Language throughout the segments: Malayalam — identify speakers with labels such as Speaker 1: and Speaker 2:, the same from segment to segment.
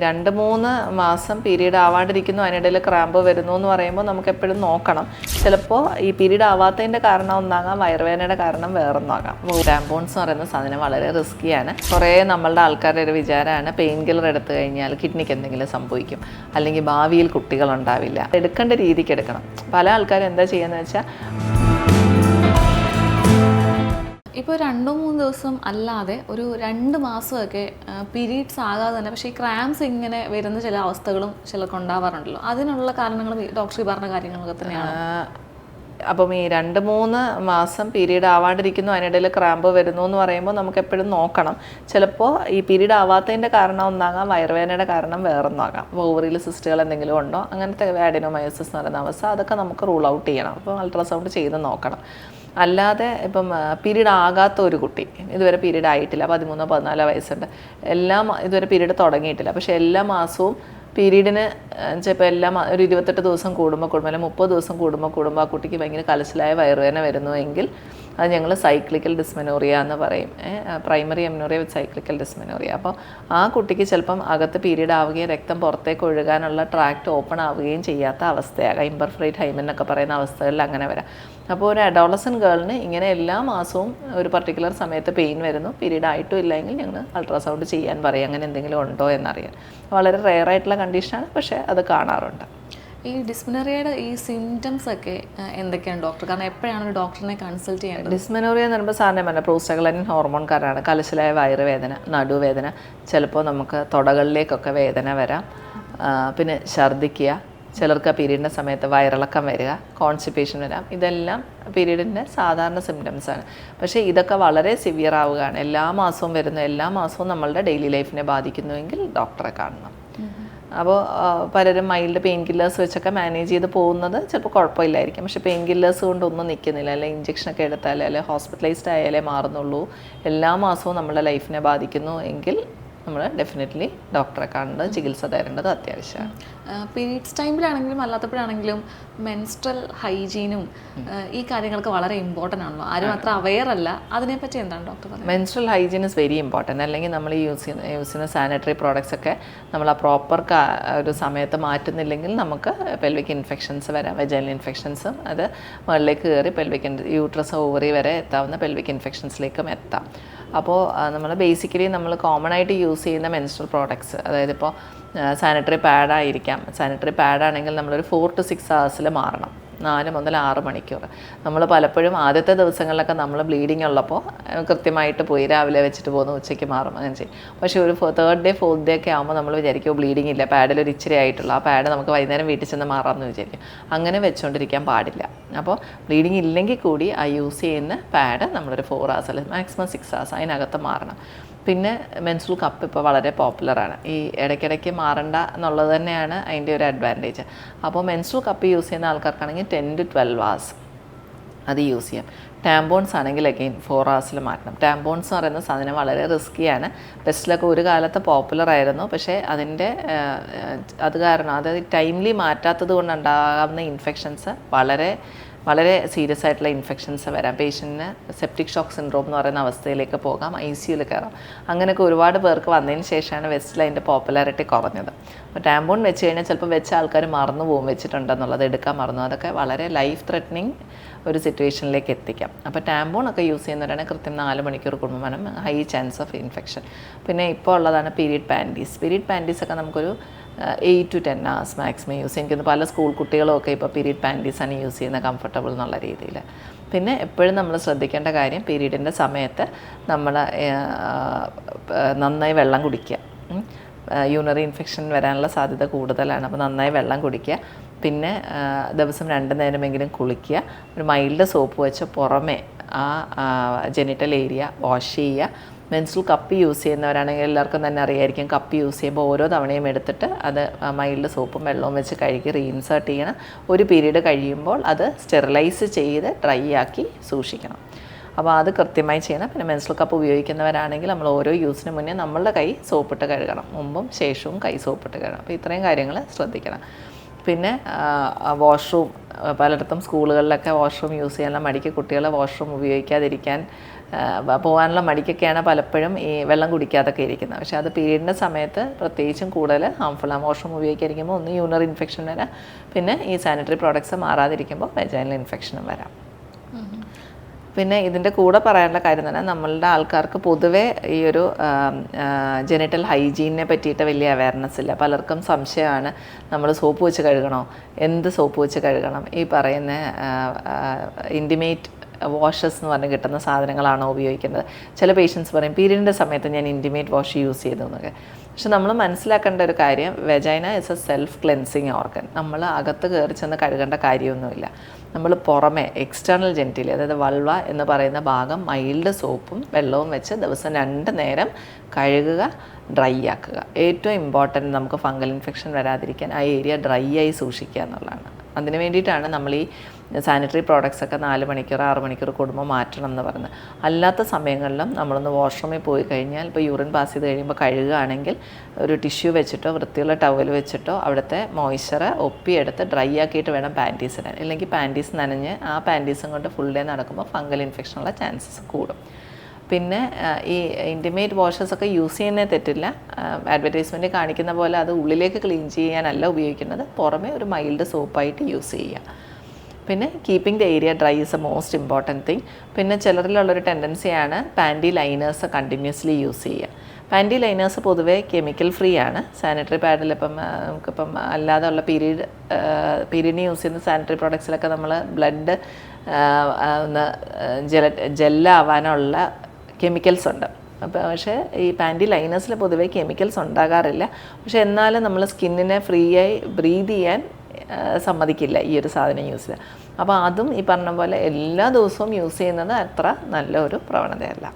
Speaker 1: രണ്ട് മൂന്ന് മാസം പീരീഡ് ആവാണ്ടിരിക്കുന്നു അതിനിടയിൽ ക്രാമ്പ് വരുന്നു എന്ന് പറയുമ്പോൾ നമുക്ക് എപ്പോഴും നോക്കണം. ചിലപ്പോൾ ഈ പീരീഡ് ആവാത്തതിന്റെ കാരണം ഒന്നാകാം വയറുവേദനയുടെ കാരണം വേറൊന്നാകാം. ടാമ്പോൺസ് എന്ന് പറയുന്ന സാധനം വളരെ റിസ്ക്കിയാണ് കുറേ നമ്മളുടെ ആൾക്കാരുടെ ഒരു വിചാരമാണ് പെയിൻ കില്ലർ എടുത്തു കഴിഞ്ഞാൽ കിഡ്നിക്ക് എന്തെങ്കിലും സംഭവിക്കും. അല്ലെങ്കിൽ ഭാവിയിൽ കുട്ടികളുണ്ടാവില്ല എടുക്കേണ്ട രീതിക്ക് എടുക്കണം. പല ആൾക്കാരും എന്താ ചെയ്യുന്നത് വെച്ചാൽ
Speaker 2: ഇപ്പോൾ രണ്ടോ മൂന്ന് ദിവസം അല്ലാതെ ഒരു രണ്ട് മാസമൊക്കെ പീരീഡ്സ് ആകാതെ തന്നെ പക്ഷേ ഈ ക്രാംസ് ഇങ്ങനെ വരുന്ന ചില അവസ്ഥകളും ചിലർക്ക് ഉണ്ടാവാറുണ്ടല്ലോ. അതിനുള്ള കാരണങ്ങൾ ഡോക്ടർ പറഞ്ഞ കാര്യങ്ങളൊക്കെ തന്നെയാണ്?
Speaker 1: അപ്പം ഈ രണ്ട് മൂന്ന് മാസം പീരീഡ് ആവാണ്ടിരിക്കുന്നു അതിനിടയിൽ ക്രാമ്പ് വരുന്നു എന്ന് പറയുമ്പോൾ നമുക്ക് എപ്പോഴും നോക്കണം. ചിലപ്പോൾ ഈ പീരീഡ് ആവാത്തതിന്റെ കാരണം ഒന്നാകാം വയറുവേദനയുടെ കാരണം വേറൊന്നാകാം. അപ്പോൾ ഓവറിൽ സിസ്റ്റുകൾ എന്തെങ്കിലും ഉണ്ടോ? അങ്ങനത്തെ ആഡിനോമയോസിസ് എന്ന് പറയുന്ന അവസ്ഥ അതൊക്കെ നമുക്ക് റൂൾ ഔട്ട് ചെയ്യണം. അപ്പോൾ അൾട്രാസൗണ്ട് ചെയ്ത് നോക്കണം. അല്ലാതെ ഇപ്പം പീരീഡ് ആകാത്ത ഒരു കുട്ടി ഇതുവരെ പീരീഡ് ആയിട്ടില്ല പതിമൂന്നോ പതിനാലോ വയസ്സുണ്ട്. എല്ലാം ഇതുവരെ പീരീഡ് തുടങ്ങിയിട്ടില്ല. പക്ഷേ എല്ലാ മാസവും പീരീഡിന് ചിലപ്പോൾ എല്ലാം ഒരു ഇരുപത്തെട്ട് ദിവസം കൂടുമ്പോൾ കൂടുമ്പോൾ അല്ലെങ്കിൽ മുപ്പത് ദിവസം കൂടുമ്പോൾ കൂടുമ്പോൾ ആ കുട്ടിക്ക് ഭയങ്കര കലശലായ വയറുവേദന വരുന്നുവെങ്കിൽ അത് ഞങ്ങൾ സൈക്ലിക്കൽ ഡിസ്മെനോറിയ എന്ന് പറയും. Primary amenorrhoea with cyclical dysmenorrhoea അപ്പോൾ ആ കുട്ടിക്ക് ചിലപ്പം അകത്ത് പീരീഡ് ആവുകയും രക്തം പുറത്തേക്ക് ഒഴുകാനുള്ള ട്രാക്ട് ഓപ്പൺ ആവുകയും ചെയ്യാത്ത അവസ്ഥയാകാം ഇമ്പർഫ്രൈറ്റ് ഹൈമൻ എന്നൊക്കെ പറയുന്ന അവസ്ഥകളിൽ അങ്ങനെ വരാം. അപ്പോൾ ഒരു അഡോളസൻ ഗേളിന് ഇങ്ങനെ എല്ലാ മാസവും ഒരു പർട്ടിക്കുലർ സമയത്ത് പെയിൻ വരുന്നു. പീരീഡ് ആയിട്ടും ഇല്ലെങ്കിൽ ഞങ്ങൾ അൾട്രാസൗണ്ട് ചെയ്യാൻ പറയും. അങ്ങനെ എന്തെങ്കിലും ഉണ്ടോ എന്നറിയാൻ. വളരെ റെയർ ആയിട്ടുള്ള കണ്ടീഷനാണ് പക്ഷേ അത് കാണാറുണ്ട്.
Speaker 2: ഈ ഡിസ്മിനറിയയുടെ ഈ സിംറ്റംസ് ഒക്കെ എന്തൊക്കെയാണ് ഡോക്ടർ കാരണം എപ്പോഴാണ് ഒരു ഡോക്ടറിനെ കൺസൾട്ട് ചെയ്യേണ്ടത്?
Speaker 1: ഡിസ്മിനോറിയ എന്ന് പറയുമ്പോൾ സാറിനെ പറഞ്ഞ പ്രോസ്റ്റഗ്ലനിൻ ഹോർമോൺ കാരണമാണ് കലശലായ വയറുവേദന നടുവേദന ചിലപ്പോൾ നമുക്ക് തുടകളിലേക്കൊക്കെ വേദന വരാം. പിന്നെ ഛർദ്ദിക്കുക ചിലർക്ക് പീരീഡിന്റെ സമയത്ത് വയറിളക്കം വരിക കോൺസ്റ്റിപ്പേഷൻ വരാം. ഇതെല്ലാം പീരീഡിന്റെ സാധാരണ സിംറ്റംസ് ആണ്. പക്ഷേ ഇതൊക്കെ വളരെ സിവിയർ ആവുകയാണ്. എല്ലാ മാസവും വരുന്ന എല്ലാ മാസവും നമ്മളുടെ ഡെയിലി ലൈഫിനെ ബാധിക്കുന്നുവെങ്കിൽ ഡോക്ടറെ കാണണം. അപ്പോൾ പലരും മൈൽഡ് പെയിൻ കില്ലേഴ്സ് വെച്ചൊക്കെ മാനേജ് ചെയ്ത് പോകുന്നത് ചിലപ്പോൾ കുഴപ്പമില്ലായിരിക്കും. പക്ഷേ പെയിൻ കില്ലേഴ്സ് കൊണ്ടൊന്നും നിൽക്കുന്നില്ല. അല്ലെങ്കിൽ ഇഞ്ചക്ഷനൊക്കെ എടുത്താലേ അല്ലെങ്കിൽ ഹോസ്പിറ്റലൈസ്ഡ് ആയാലേ മാറുന്നുള്ളൂ. എല്ലാ മാസവും നമ്മുടെ ലൈഫിനെ ബാധിക്കുന്നു എങ്കിൽ നമ്മൾ ഡെഫിനറ്റ്ലി ഡോക്ടറെ കാണേണ്ടത് ചികിത്സ തരേണ്ടത് അത്യാവശ്യമാണ്.
Speaker 2: പീരീഡ്സ് ടൈമിലാണെങ്കിലും അല്ലാത്തപ്പോഴാണെങ്കിലും മെൻസ്ട്രൽ ഹൈജീനും ഈ കാര്യങ്ങളൊക്കെ വളരെ ഇമ്പോർട്ടന്റ് ആണല്ലോ. ആരും അത്ര അവെയർ അല്ല. അതിനെപ്പറ്റി എന്താണ് doctor
Speaker 1: menstrual hygiene is very important അല്ലെങ്കിൽ നമ്മൾ യൂസ് ചെയ്യുന്ന യൂസ് ചെയ്യുന്ന സാനിറ്ററി പ്രോഡക്റ്റ്സ് ഒക്കെ നമ്മൾ ആ പ്രോപ്പർ ഒരു സമയത്ത് മാറ്റുന്നില്ലെങ്കിൽ നമുക്ക് പെൽവിക് ഇൻഫെക്ഷൻസ് വരാം. വെജൈനൽ ഇൻഫെക്ഷൻസും അത് മുകളിലേക്ക് കയറി പെൽവിക് യൂട്രസ് ഓവറി വരെ എത്താവുന്ന പെൽവിക് ഇൻഫെക്ഷൻസിലേക്കും എത്താം. അപ്പോൾ നമ്മൾ ബേസിക്കലി നമ്മൾ കോമൺ ആയിട്ട് യൂസ് ചെയ്യുന്ന മെൻസ്ട്രൽ പ്രോഡക്ട്സ് അതായത് ഇപ്പോൾ സാനിറ്ററി പാഡായിരിക്കാം സാനിറ്ററി പാഡാണെങ്കിൽ നമ്മളൊരു ഫോർ ടു സിക്സ് ഹവേഴ്സിൽ മാറണം. നാല് മുതൽ ആറ് മണിക്കൂർ നമ്മൾ പലപ്പോഴും ആദ്യത്തെ ദിവസങ്ങളിലൊക്കെ നമ്മൾ ബ്ലീഡിങ് ഉള്ളപ്പോൾ കൃത്യമായിട്ട് പോയി രാവിലെ വെച്ചിട്ട് പോകുന്നു ഉച്ചയ്ക്ക് മാറും അങ്ങനെ ചെയ്യും. പക്ഷേ ഒരു തേർഡ് ഡേ ഫോർത്ത് ഡേ ഒക്കെ ആകുമ്പോൾ നമ്മൾ വിചാരിക്കും ബ്ലീഡിങ് ഇല്ല. പാഡിൽ ഒരു ഇച്ചിരി ആയിട്ടുള്ള. ആ പാഡ് നമുക്ക് വൈകുന്നേരം വീട്ടിൽ ചെന്ന് മാറാമെന്ന് വിചാരിക്കും. അങ്ങനെ വെച്ചുകൊണ്ടിരിക്കാൻ പാടില്ല. അപ്പോൾ ബ്ലീഡിങ് ഇല്ലെങ്കിൽ കൂടി ആ യൂസ് ചെയ്യുന്ന പാഡ് നമ്മളൊരു ഫോർ ഹവേഴ്സ് അല്ലെങ്കിൽ മാക്സിമം സിക്സ് ഹവേഴ്സ് അതിനകത്ത് മാറണം. പിന്നെ മെൻസുൽ കപ്പ് ഇപ്പോൾ വളരെ പോപ്പുലറാണ് ഈ ഇടയ്ക്കിടയ്ക്ക് മാറണ്ട എന്നുള്ളത് തന്നെയാണ് അതിന്റെ ഒരു അഡ്വാന്റേജ് അപ്പോൾ മെൻസുൽ കപ്പ് യൂസ് ചെയ്യുന്ന ആൾക്കാർക്കാണെങ്കിൽ ടെൻ ടു ട്വൽവ് ഹവേഴ്സ് അത് യൂസ് ചെയ്യാം. ടാമ്പോൺസ് ആണെങ്കിൽ അഗെയിൻ ഫോർ ഹവേഴ്സിൽ മാറ്റണം. ടാമ്പോൺസ് എന്ന് പറയുന്ന സാധനം വളരെ റിസ്കിയാണ് വെസ്റ്റിലൊക്കെ ഒരു കാലത്ത് പോപ്പുലർ ആയിരുന്നു. പക്ഷേ അതിന്റെ അത് കാരണം അതായത് ടൈംലി മാറ്റാത്തത് കൊണ്ടുണ്ടാകുന്ന ഇൻഫെക്ഷൻസ് വളരെ വളരെ സീരിയസ് ആയിട്ടുള്ള ഇൻഫെക്ഷൻസ് വരാം. പേഷ്യന്റിന് സെപ്റ്റിക് ഷോക്ക് സിൻഡ്രോം എന്ന് പറയുന്ന അവസ്ഥയിലേക്ക് പോകാം ഐ സിയുയിൽ കയറാം. അങ്ങനെയൊക്കെ ഒരുപാട് പേർക്ക് വന്നതിന് ശേഷമാണ് വെസ്റ്റ് ലൈന്റെ പോപ്പുലാരിറ്റി കുറഞ്ഞത്. അപ്പോൾ ടാമ്പോൺ വെച്ച് കഴിഞ്ഞാൽ ചിലപ്പോൾ വെച്ച ആൾക്കാർ മറന്നു പോകും വെച്ചിട്ടുണ്ടെന്നുള്ളത് എടുക്കാൻ മറന്നു അതൊക്കെ വളരെ ലൈഫ് ത്രെറ്റനിങ് ഒരു സിറ്റുവേഷനിലേക്ക് എത്തിക്കാം. അപ്പോൾ ടാമ്പോൺ ഒക്കെ യൂസ് ചെയ്യുന്നവരാണ് കൃത്യം നാല് മണിക്കൂർ കുടുംബം ഹൈ ചാൻസ് ഓഫ് ഇൻഫെക്ഷൻ. പിന്നെ ഇപ്പോൾ ഉള്ളതാണ് പീരീഡ് പാന്റീസ്. പീരീഡ് പാന്റീസ് ഒക്കെ നമുക്കൊരു eight to ten hours maximum use ചെയ്യും. എനിക്ക് പല സ്കൂൾ കുട്ടികളൊക്കെ ഇപ്പോൾ പീരീഡ് പാന്റീസാണ് യൂസ് ചെയ്യുന്നത് കംഫർട്ടബിൾ എന്നുള്ള രീതിയിൽ പിന്നെ എപ്പോഴും നമ്മൾ ശ്രദ്ധിക്കേണ്ട കാര്യം പീരീഡിന്റെ സമയത്ത് നമ്മൾ നന്നായി വെള്ളം കുടിക്കുക. യൂണറി ഇൻഫെക്ഷൻ വരാനുള്ള സാധ്യത കൂടുതലാണ്. അപ്പോൾ നന്നായി വെള്ളം കുടിക്കുക. പിന്നെ ദിവസം രണ്ട് നേരമെങ്കിലും കുളിക്കുക. ഒരു മൈൽഡ് സോപ്പ് വെച്ച് പുറമെ ആ ജെനിറ്റൽ ഏരിയ വാഷ് ചെയ്യുക. മെൻസ്ട്രൽ കപ്പ് യൂസ് ചെയ്യുന്നവരാണെങ്കിൽ എല്ലാവർക്കും തന്നെ അറിയായിരിക്കും കപ്പ് യൂസ് ചെയ്യുമ്പോൾ ഓരോ തവണയും എടുത്തിട്ട് അത് മൈൽഡ് സോപ്പും വെള്ളവും വെച്ച് കഴുകി റീഇൻസേർട്ട് ചെയ്യണം. ഒരു പീരീഡ് കഴിയുമ്പോൾ അത് സ്റ്റെറിലൈസ് ചെയ്ത് ഡ്രൈ ആക്കി സൂക്ഷിക്കണം. അപ്പോൾ അത് കൃത്യമായി ചെയ്യണം. പിന്നെ മെൻസ്ട്രൽ കപ്പ് ഉപയോഗിക്കുന്നവരാണെങ്കിൽ നമ്മൾ ഓരോ യൂസിന് മുന്നേ നമ്മളുടെ കൈ സോപ്പിട്ട് കഴുകണം. മുമ്പും ശേഷവും കൈ സോപ്പിട്ട് കഴുകണം. അപ്പോൾ ഇത്രയും കാര്യങ്ങൾ ശ്രദ്ധിക്കണം. പിന്നെ വാഷ്റൂം പലയിടത്തും സ്കൂളുകളിലൊക്കെ വാഷ്റൂം യൂസ് ചെയ്യാനുള്ള മടിക്ക് കുട്ടികളെ വാഷ്റൂം ഉപയോഗിക്കാതിരിക്കാൻ പോകാനുള്ള മടിക്കൊക്കെയാണ് പലപ്പോഴും ഈ വെള്ളം കുടിക്കാതൊക്കെ ഇരിക്കുന്നത്. പക്ഷേ അത് പീരീഡിന്റെ സമയത്ത് പ്രത്യേകിച്ചും കൂടുതൽ ഹാംഫുൾ ആണ്. വാഷ്റൂം ഉപയോഗിക്കാതിരിക്കുമ്പോൾ ഒന്ന് യൂണർ ഇൻഫെക്ഷൻ വരാം. പിന്നെ ഈ സാനിറ്ററി പ്രോഡക്ട്സ് മാറാതിരിക്കുമ്പോൾ വെജൈനൽ ഇൻഫെക്ഷനും വരാം. പിന്നെ ഇതിന്റെ കൂടെ പറയാനുള്ള കാര്യം തന്നെ നമ്മളുടെ ആൾക്കാർക്ക് പൊതുവേ ഈ ഒരു ജെനിറ്റൽ ഹൈജീനെ പറ്റിയിട്ട് വലിയ അവയർനെസ് ഇല്ല. പലർക്കും സംശയമാണ്. നമ്മൾ സോപ്പ് വെച്ച് കഴുകണോ? എന്ത് സോപ്പ് വെച്ച് കഴുകണം? ഈ പറയുന്ന ഇന്റിമേറ്റ് വാഷസ് എന്ന് പറഞ്ഞ് കിട്ടുന്ന സാധനങ്ങളാണോ ഉപയോഗിക്കേണ്ടത് ചില പേഷ്യൻസ് പറയും പീരീഡിന്റെ സമയത്ത് ഞാൻ ഇന്റിമേറ്റ് വാഷ് യൂസ് ചെയ്തു എന്നൊക്കെ. പക്ഷെ നമ്മൾ മനസ്സിലാക്കേണ്ട ഒരു കാര്യം vagina is a self cleansing organ നമ്മൾ അകത്ത് കയറി ചെന്ന് കഴുകേണ്ട കാര്യമൊന്നുമില്ല. നമ്മൾ പുറമെ എക്സ്റ്റേണൽ ജെന്റിൽ അതായത് വൾവ എന്ന് പറയുന്ന ഭാഗം മൈൽഡ് സോപ്പും വെള്ളവും വെച്ച് ദിവസം രണ്ട് നേരം കഴുകുക ഡ്രൈ ആക്കുക. ഏറ്റവും ഇമ്പോർട്ടന്റ് നമുക്ക് ഫംഗൽ ഇൻഫെക്ഷൻ വരാതിരിക്കാൻ ആ ഏരിയ ഡ്രൈ ആയി സൂക്ഷിക്കുക എന്നുള്ളതാണ്. അതിന് വേണ്ടിയിട്ടാണ് നമ്മൾ ഈ സാനിറ്ററി പ്രോഡക്റ്റ്സ് ഒക്കെ നാല് മണിക്കൂർ ആറ് മണിക്കൂർ കൂടുമ്പോൾ മാറ്റണം എന്ന് പറയുന്നത്. അല്ലാത്ത സമയങ്ങളിലും നമ്മളൊന്ന് വാഷ്റൂമിൽ പോയി കഴിഞ്ഞാൽ ഇപ്പോൾ യൂറിൻ പാസ് ചെയ്ത് കഴിയുമ്പോൾ കഴുകുകയാണെങ്കിൽ ഒരു ടിഷ്യൂ വെച്ചിട്ടോ വൃത്തിയുള്ള ടവൽ വെച്ചിട്ടോ അവിടുത്തെ മോയ്സ്ചറ് ഒപ്പിയെടുത്ത് ഡ്രൈ ആക്കിയിട്ട് വേണം പാന്റീസ് ഇടാൻ. ഇല്ലെങ്കിൽ പാന്റീസ് നനഞ്ഞ് ആ പാന്റീസും കൊണ്ട് ഫുൾ ഡേ നടക്കുമ്പോൾ ഫംഗൽ ഇൻഫെക്ഷനുള്ള ചാൻസസ് കൂടും. പിന്നെ ഈ ഇന്റിമേറ്റ് വാഷസ് ഒക്കെ യൂസ് ചെയ്യുന്നേ തെറ്റില്ല. അഡ്വർടൈസ്മെന്റ് കാണിക്കുന്ന പോലെ അത് ഉള്ളിലേക്ക് ക്ലീൻ ചെയ്യാനല്ല ഉപയോഗിക്കുന്നത്. പുറമേ ഒരു മൈൽഡ് സോപ്പായിട്ട് യൂസ് ചെയ്യുക. പിന്നെ keeping the area dry is a most important thing പിന്നെ ചിലരിലുള്ളൊരു ടെൻഡൻസിയാണ് പാന്റി ലൈനേഴ്സ് കണ്ടിന്യൂസ്ലി യൂസ് ചെയ്യുക. പാന്റി ലൈനേഴ്സ് പൊതുവേ കെമിക്കൽ ഫ്രീ ആണ്. സാനിറ്ററി പാഡിൽ ഇപ്പം നമുക്കിപ്പം അല്ലാതെ ഉള്ള പീരീഡ് പീരീഡിന് യൂസ് ചെയ്യുന്ന സാനിറ്ററി പ്രോഡക്ട്സിലൊക്കെ നമ്മൾ ബ്ലഡ് ഒന്ന് ജല ജെല്ലാവാനുള്ള കെമിക്കൽസ് ഉണ്ട്. അപ്പോൾ പക്ഷേ ഈ പാന്റി ലൈനേഴ്സിൽ പൊതുവേ കെമിക്കൽസ് ഉണ്ടാകാറില്ല. പക്ഷേ എന്നാലും നമ്മൾ സ്കിന്നിനെ ഫ്രീ ആയി ബ്രീത് ചെയ്യാൻ സമ്മതിക്കില്ല ഈ ഒരു സാധനം യൂസ് ചെയ്യാൻ. അപ്പോൾ അതും ഈ പറഞ്ഞ പോലെ എല്ലാ ദിവസവും യൂസ് ചെയ്യുന്നത് അത്ര നല്ല ഒരു പ്രവണതയല്ല.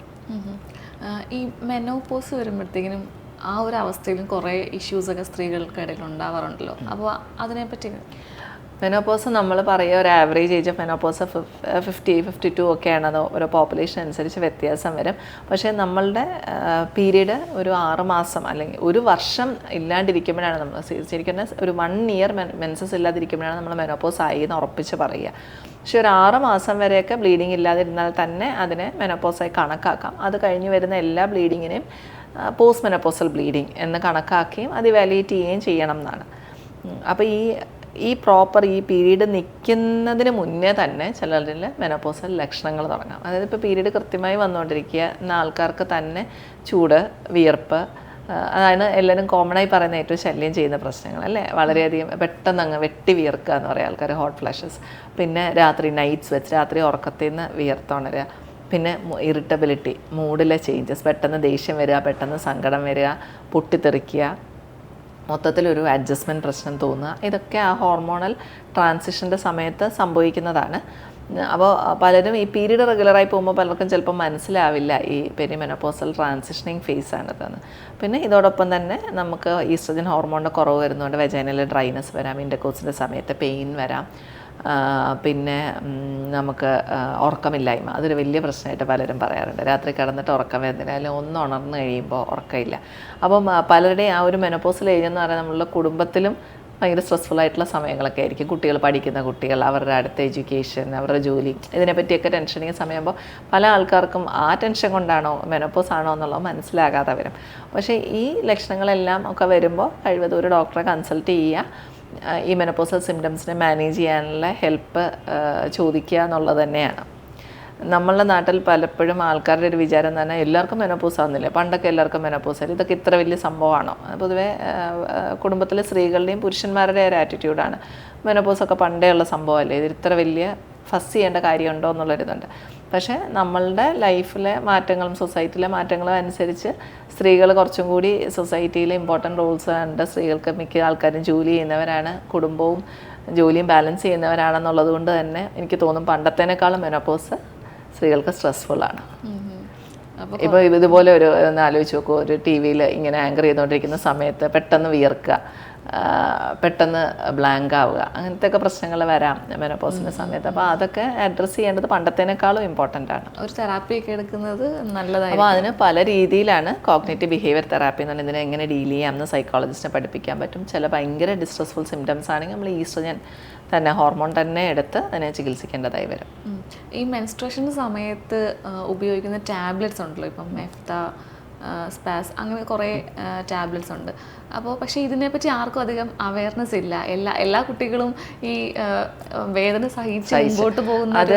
Speaker 2: ഈ മെനോപോസ് വരുമ്പോഴത്തേക്കിനും ആ ഒരു അവസ്ഥയിലും കുറേ ഇഷ്യൂസൊക്കെ സ്ത്രീകൾക്കിടയിൽ ഉണ്ടാവാറുണ്ടല്ലോ. അപ്പോൾ അതിനെപ്പറ്റി
Speaker 1: മെനോപോസ് നമ്മൾ പറയുക ഒരു average age of menopause fifty fifty two ഒക്കെയാണ് അത് ഓരോ പോപ്പുലേഷൻ അനുസരിച്ച് വ്യത്യാസം വരും. പക്ഷേ നമ്മളുടെ പീരീഡ് ഒരു ആറ് മാസം അല്ലെങ്കിൽ ഒരു വർഷം ഇല്ലാണ്ടിരിക്കുമ്പോഴാണ് നമ്മൾ ശരിക്കും ഒരു വൺ ഇയർ മെൻസസ് ഇല്ലാതിരിക്കുമ്പോഴാണ് നമ്മൾ മെനോപോസ് ആയി എന്ന് ഉറപ്പിച്ച് പറയുക. പക്ഷേ ഒരു ആറ് മാസം വരെയൊക്കെ ബ്ലീഡിങ് ഇല്ലാതിരുന്നാൽ തന്നെ അതിനെ മെനോപോസായി കണക്കാക്കാം. അത് കഴിഞ്ഞ് വരുന്ന എല്ലാ ബ്ലീഡിങ്ങിനെയും പോസ്റ്റ് മെനോപോസൽ ബ്ലീഡിങ് എന്ന് കണക്കാക്കുകയും അത് വാലിയേറ്റ് ചെയ്യുകയും ചെയ്യണം എന്നാണ്. അപ്പോൾ ഈ ഈ പ്രോപ്പർ ഈ പീരീഡ് നിൽക്കുന്നതിന് മുന്നേ തന്നെ ചിലരിൽ മെനോപോസൽ ലക്ഷണങ്ങൾ തുടങ്ങാം. അതായത് ഇപ്പോൾ പീരീഡ് കൃത്യമായി വന്നുകൊണ്ടിരിക്കുക. എന്ന ആൾക്കാർക്ക് തന്നെ ചൂട് വിയർപ്പ് അതാണ് എല്ലാവരും കോമണായി പറയുന്ന ഏറ്റവും ശല്യം ചെയ്യുന്ന പ്രശ്നങ്ങൾ അല്ലേ? വളരെയധികം പെട്ടെന്ന് അങ്ങ് വെട്ടി വിയർക്കുക എന്ന് പറയുക ആൾക്കാർ ഹോട്ട് ഫ്ലാഷസ് പിന്നെ രാത്രി നൈറ്റ്സ് വെച്ച് രാത്രി ഉറക്കത്തിൽ നിന്ന് വിയർത്തുണരുക. പിന്നെ ഇറിറ്റബിലിറ്റി മൂഡിലെ ചേഞ്ചസ് പെട്ടെന്ന് ദേഷ്യം വരിക പെട്ടെന്ന് സങ്കടം വരിക പൊട്ടിത്തെറിക്കുക. മൊത്തത്തിലൊരു അഡ്ജസ്റ്റ്മെന്റ് പ്രശ്നം തോന്നുക. ഇതൊക്കെ ആ ഹോർമോണൽ ട്രാൻസിഷന്റെ സമയത്ത് സംഭവിക്കുന്നതാണ്. അപ്പോൾ പലരും ഈ പീരീഡ് റെഗുലറായി പോകുമ്പോൾ പലർക്കും ചിലപ്പോൾ മനസ്സിലാവില്ല ഈ പെരിമെനോപോസൽ ട്രാൻസിഷനിങ് ഫേസ് ആണിതെന്ന്. പിന്നെ ഇതോടൊപ്പം തന്നെ നമുക്ക് ഈസ്ട്രജൻ ഹോർമോണിന്റെ കുറവ് വരുന്നതുകൊണ്ട് വെജൈനൽ ഡ്രൈനസ് വരാം. ഇൻഡക്കോസിന്റെ സമയത്ത് പെയിൻ വരാം. പിന്നെ നമുക്ക് ഉറക്കമില്ലായ്മ. അതൊരു വലിയ പ്രശ്നമായിട്ട് പലരും പറയാറുണ്ട്. രാത്രി കിടന്നിട്ട് ഉറക്കം വരുന്നില്ല അല്ലെങ്കിൽ ഒന്ന് ഉണർന്നു കഴിയുമ്പോൾ ഉറക്കമില്ല. അപ്പം പലരുടെയും ആ ഒരു മെനോപോസൽ ഏജ് എന്ന് പറയുന്നത് നമ്മളുടെ കുടുംബത്തിലും ഭയങ്കര സ്ട്രെസ്ഫുൾ ആയിട്ടുള്ള സമയങ്ങളൊക്കെ ആയിരിക്കും. കുട്ടികൾ പഠിക്കുന്ന കുട്ടികൾ അവരുടെ അടുത്ത എഡ്യൂക്കേഷൻ അവരുടെ ജോലി ഇതിനെപ്പറ്റിയൊക്കെ ടെൻഷനിങ് സമയമാകുമ്പോൾ പല ആൾക്കാർക്കും ആ ടെൻഷൻ കൊണ്ടാണോ മെനോപ്പോസ് ആണോ എന്നുള്ളത് മനസ്സിലാകാതെ വരും. പക്ഷേ ഈ ലക്ഷണങ്ങളെല്ലാം ഒക്കെ വരുമ്പോൾ കഴിവതും ഒരു ഡോക്ടറെ കൺസൾട്ട് ചെയ്യുക. ഈ മെനപ്പോസൽ സിംറ്റംസിനെ മാനേജ് ചെയ്യാനുള്ള ഹെൽപ്പ് ചോദിക്കുക എന്നുള്ളത് തന്നെയാണ്. നമ്മളുടെ നാട്ടിൽ പലപ്പോഴും ആൾക്കാരുടെ ഒരു വിചാരം തന്നെ എല്ലാവർക്കും മെനപ്പോസ് ആവുന്നില്ലേ? പണ്ടൊക്കെ എല്ലാവർക്കും മെനപ്പോസ് ആയിരുന്നു. ഇതൊക്കെ ഇത്ര വലിയ സംഭവമാണോ? പൊതുവേ കുടുംബത്തിലെ സ്ത്രീകളുടെയും പുരുഷന്മാരുടെയും ഒരു ആറ്റിറ്റ്യൂഡാണ് മെനപ്പോസൊക്കെ പണ്ടേ ഉള്ള സംഭവമല്ലേ? ഇത് ഇത്ര വലിയ ഫസ് ചെയ്യേണ്ട കാര്യമുണ്ടോ എന്നുള്ളൊരിതുണ്ട്. പക്ഷേ നമ്മളുടെ ലൈഫിലെ മാറ്റങ്ങളും സൊസൈറ്റിയിലെ മാറ്റങ്ങളും അനുസരിച്ച് സ്ത്രീകൾ കുറച്ചും കൂടി സൊസൈറ്റിയിൽ ഇമ്പോർട്ടന്റ് റോൾസ് ഉണ്ട്. സ്ത്രീകൾക്ക് മിക്ക ആൾക്കാരും ജോലി ചെയ്യുന്നവരാണ് കുടുംബവും ജോലിയും ബാലൻസ് ചെയ്യുന്നവരാണെന്നുള്ളത് കൊണ്ട് തന്നെ എനിക്ക് തോന്നും പണ്ടത്തേനേക്കാളും മെനോപോസ് സ്ത്രീകൾക്ക് സ്ട്രെസ്ഫുള്ളാണ് ഇപ്പോൾ ഇതുപോലെ ഒരു ഒന്ന് ആലോചിച്ച് നോക്കൂ ഒരു ടി വിയിൽ ഇങ്ങനെ ആങ്കർ ചെയ്തുകൊണ്ടിരിക്കുന്ന സമയത്ത് പെട്ടെന്ന് വിയർക്കുക. പെട്ടെന്ന് ബ്ലാങ്ക് ആവുക. അങ്ങനത്തെ ഒക്കെ പ്രശ്നങ്ങൾ വരാം മെനോപോസിന്റെ സമയത്ത്. അപ്പോൾ അതൊക്കെ അഡ്രസ്സ് ചെയ്യേണ്ടത് പണ്ടത്തേനേക്കാളും ഇമ്പോർട്ടന്റ് ആണ്.
Speaker 2: ഒരു തെറാപ്പി ഒക്കെ എടുക്കുന്നത് നല്ലതാണ്
Speaker 1: അപ്പോൾ അതിന് പല രീതിയിലാണ് കോഗ്നേറ്റീവ് ബിഹേവിയർ തെറാപ്പി എന്ന് പറഞ്ഞാൽ ഇതിനെ എങ്ങനെ ഡീൽ ചെയ്യാമെന്ന് സൈക്കോളജിസ്റ്റിനെ പഠിപ്പിക്കാൻ പറ്റും. ചില ഭയങ്കര ഡിസ്ട്രസ്ഫുൾ സിംറ്റംസ് ആണെങ്കിൽ നമ്മൾ ഈസ്ട്രജൻ തന്നെ ഹോർമോൺ തന്നെ എടുത്ത് അതിനെ ചികിത്സിക്കേണ്ടതായി വരും.
Speaker 2: ഈ മെൻസ്ട്രേഷൻ സമയത്ത് ഉപയോഗിക്കുന്ന ടാബ്ലറ്റ്സ് ഉണ്ടല്ലോ. ഇപ്പം മെഫ്ത സ്പാസ് അങ്ങനെ കുറേ ടാബ്ലറ്റ്സ് ഉണ്ട്. അപ്പോൾ പക്ഷേ ഇതിനെപ്പറ്റി ആർക്കും അധികം അവയർനെസ് ഇല്ല. എല്ലാ എല്ലാ കുട്ടികളും ഈ വേദന സഹിച്ച് മുമ്പോട്ട് പോകുന്ന
Speaker 1: അത്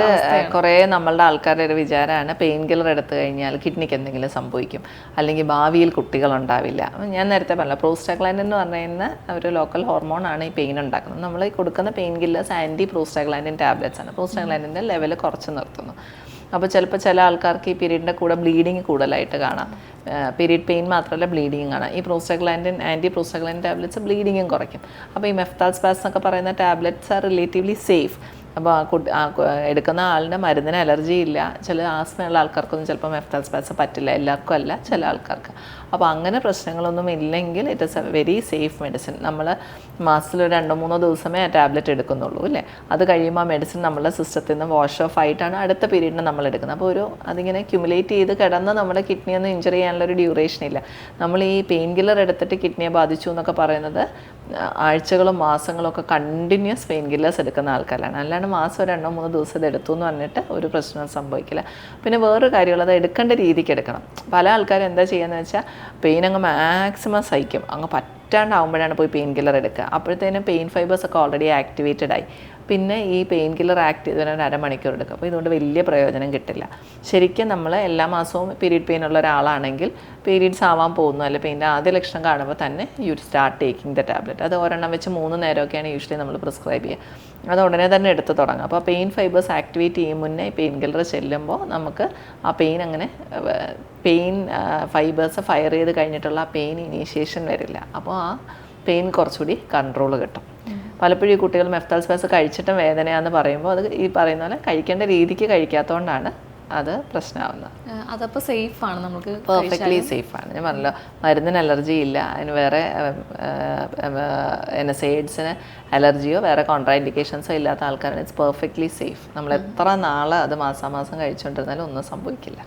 Speaker 1: കുറേ നമ്മളുടെ ആൾക്കാരുടെ ഒരു വിചാരമാണ് പെയിൻ കില്ലർ എടുത്തു കഴിഞ്ഞാൽ കിഡ്നിക്ക് എന്തെങ്കിലും സംഭവിക്കും. അല്ലെങ്കിൽ ഭാവിയിൽ കുട്ടികൾ ഉണ്ടാവില്ല ഞാൻ നേരത്തെ പറഞ്ഞ പ്രോസ്റ്റാഗ്ലാൻഡ് എന്ന് പറയുന്ന ഒരു ലോക്കൽ ഹോർമോൺ ആണ് ഈ പെയിൻ ഉണ്ടാക്കുന്നത്. നമ്മൾ ഈ കൊടുക്കുന്ന pain killers anti prostaglandin tablets ആണ് പ്രോസ്റ്റാഗ്ലാൻഡിന്റെ ലെവൽ കുറച്ച് നിർത്തുന്നു. അപ്പോൾ ചിലപ്പോൾ ചില ആൾക്കാർക്ക് ഈ പീരീഡിന്റെ കൂടെ ബ്ലീഡിങ് കൂടുതലായിട്ട് കാണാം. പീരീഡ് പെയിൻ മാത്രമല്ല ബ്ലീഡിങ് കാണാം. ഈ പ്രോസ്റ്റഗ്ലാൻഡിൻ ആന്റി പ്രോസ്റ്റാഗ്ലാൻഡിൻ ടാബ്ലറ്റ്സ് ബ്ലീഡിങ്ങും കുറയ്ക്കും. അപ്പോൾ ഈ മെഫ്താൽ സ്പാസ് എന്നൊക്കെ പറയുന്ന ടാബ്ലറ്റ്സ് ആർ റിലേറ്റീവ്ലി സേഫ്. അപ്പോൾ ആ കുട്ടി ആ എടുക്കുന്ന ആളിന് മരുന്നിന് അലർജി ഇല്ല. ചില ആസ്മയുള്ള ആൾക്കാർക്കൊന്നും ചിലപ്പോൾ മെഫ്താൽ സ്പാസ് പറ്റില്ല. എല്ലാവർക്കും അല്ല ചില ആൾക്കാർക്ക്. അപ്പോൾ അങ്ങനെ പ്രശ്നങ്ങളൊന്നും ഇല്ലെങ്കിൽ it is a very safe medicine നമ്മൾ മാസത്തിൽ രണ്ടോ മൂന്നോ ദിവസമേ ആ ടാബ്ലറ്റ് എടുക്കുന്നുള്ളൂ അല്ലേ അത് കഴിയുമ്പോൾ ആ മെഡിസിൻ നമ്മുടെ സിസ്റ്റത്തിൽ നിന്ന് വാഷ് ഓഫ് ആയിട്ടാണ് അടുത്ത പീരീഡിന് നമ്മൾ എടുക്കുന്നത്. അപ്പോൾ ഒരു അതിങ്ങനെ ക്യുമുലേറ്റ് ചെയ്ത് കിടന്ന് നമ്മുടെ കിഡ്നിയൊന്നും ഇഞ്ചറി ചെയ്യാനുള്ള ഒരു ഡ്യൂറേഷൻ ഇല്ല. നമ്മൾ ഈ പെയിൻ കില്ലർ എടുത്തിട്ട് കിഡ്നിയെ ബാധിച്ചു എന്നൊക്കെ പറയുന്നത് ആഴ്ചകളും മാസങ്ങളും ഒക്കെ കണ്ടിന്യൂസ് പെയിൻ കില്ലേഴ്സ് എടുക്കുന്ന ആൾക്കാരാണ്. അല്ലാണ്ട് മാസം രണ്ടോ മൂന്നോ ദിവസം എടുത്തു എന്ന് പറഞ്ഞിട്ട് ഒരു പ്രശ്നം സംഭവിക്കില്ല. പിന്നെ വേറൊരു കാര്യമുള്ളത് എടുക്കേണ്ട രീതിക്ക് എടുക്കണം. പല ആൾക്കാരും എന്താ ചെയ്യുന്നത് വെച്ചാൽ പെയിൻ അങ്ങ് മാക്സിമം സഹിക്കും. അങ്ങ് പറ്റാണ്ടാവുമ്പോഴാണ് പോയി പെയിൻ കില്ലർ എടുക്കുക. അപ്പോഴത്തേനും പെയിൻ ഫൈബേഴ്സ് ഒക്കെ ഓൾറെഡി ആക്ടിവേറ്റഡ് ആയി. പിന്നെ ഈ പെയിൻ കില്ലർ ആക്ട് ചെയ്ത് വരാൻ ഒരു അരമണിക്കൂർ എടുക്കും. അപ്പോൾ ഇതുകൊണ്ട് വലിയ പ്രയോജനം കിട്ടില്ല. ശരിക്കും നമ്മൾ എല്ലാ മാസവും പീരീഡ് പെയിൻ ഉള്ള ഒരാളാണെങ്കിൽ പീരീഡ്സ് ആവാൻ പോകുന്നു. അല്ലെങ്കിൽ പെയിന്റെ ആദ്യ ലക്ഷണം കാണുമ്പോൾ തന്നെ you start taking the tablet അത് ഒരെണ്ണം വെച്ച് മൂന്ന് നേരമൊക്കെയാണ് യൂഷ്വലി നമ്മൾ പ്രിസ്ക്രൈബ് ചെയ്യുക. അത് ഉടനെ തന്നെ എടുത്ത് തുടങ്ങും. അപ്പോൾ പെയിൻ ഫൈബേഴ്സ് ആക്ടിവേറ്റ് ചെയ്യും മുന്നേ പെയിൻ കില്ലർ ചെല്ലുമ്പോൾ നമുക്ക് ആ പെയിൻ അങ്ങനെ പെയിൻ ഫൈബേഴ്സ് ഫയർ ചെയ്ത് കഴിഞ്ഞിട്ടുള്ള ആ പെയിൻ ഇനീഷ്യേഷൻ വരില്ല. അപ്പോൾ ആ പെയിൻ കുറച്ചുകൂടി കൺട്രോൾ കിട്ടും. പലപ്പോഴും ഈ കുട്ടികൾ മെഫ്താൽ സ്പേസ് കഴിച്ചിട്ടും വേദനയാന്ന് പറയുമ്പോൾ അത് ഈ പറയുന്ന പോലെ കഴിക്കേണ്ട രീതിക്ക് കഴിക്കാത്തതുകൊണ്ടാണ് അത് പ്രശ്നമാവുന്നത്
Speaker 2: അതപ്പോൾ സേഫ് ആണ് നമുക്ക്
Speaker 1: പെർഫെക്റ്റ്ലി സേഫ് ആണ് ഞാൻ പറഞ്ഞല്ലോ മരുന്നിന് അലർജി ഇല്ല. അതിന് വേറെ എനസൈഡ്സിന് അലർജിയോ വേറെ കോൺട്രാ ഇൻഡിക്കേഷൻസോ ഇല്ലാത്ത ആൾക്കാരാണ്. ഇറ്റ്സ് പെർഫെക്റ്റ്ലി സേഫ് നമ്മൾ എത്ര നാൾ അത് മാസാമാസം കഴിച്ചുകൊണ്ടിരുന്നാലും ഒന്നും സംഭവിക്കില്ല.